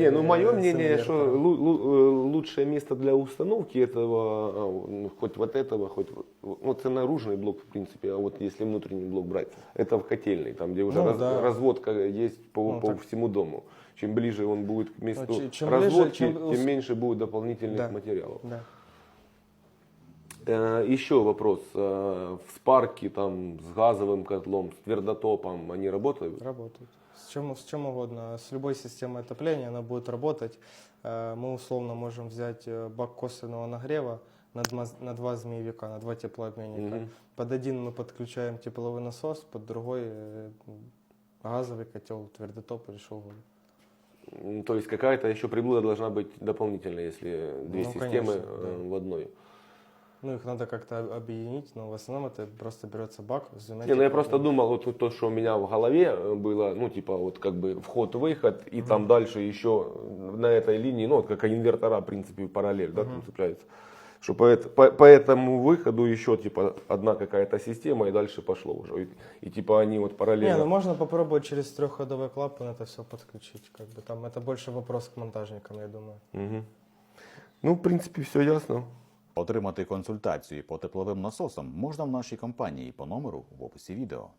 Не, ну мое Э, мнение, что э, лучшее место для установки этого, а, ну, хоть вот этого, хоть вот, ну, это наружный блок в принципе, а вот если внутренний блок брать, это в котельной, там где уже Ну, раз- да. разводка есть по, Ну, по так. всему дому. Чем ближе он будет к месту Ну, че- чем ближе, разводки, чем тем меньше будет дополнительных Да. материалов. Да. Э, Еще вопрос. Э, В спарке там с газовым котлом, с твердотопом они работают? Работают. С чем, с чем угодно. С любой системой отопления она будет работать. Э, Мы условно можем взять бак косвенного нагрева на два, на два змеевика, на два теплообменника. Мгм. Под один мы подключаем тепловой насос, под другой газовый котел, твердотоп или что угодно. То есть какая-то еще приблуда должна быть дополнительная, если две Ну, системы конечно, да. в одной. Ну, их надо как-то об- объединить, но в основном это просто берется бак с двумя Не, ну я просто думал, вот то, что у меня в голове э, было, ну типа вот как бы вход-выход, и там дальше еще на этой линии, ну вот как инвертора, в принципе, параллель, да, там цепляется. Что по, по, по этому выходу еще типа одна какая-то система, и дальше пошло уже. И, и, типа они вот Не, параллельно. ну можно попробовать через трехходовой клапан это все подключить. Как бы там это больше вопрос к монтажникам, я думаю. Мгм. Ну, в принципе, все ясно. Отримати консультацію по тепловим насосам можна в нашій компанії по номеру в описі відео.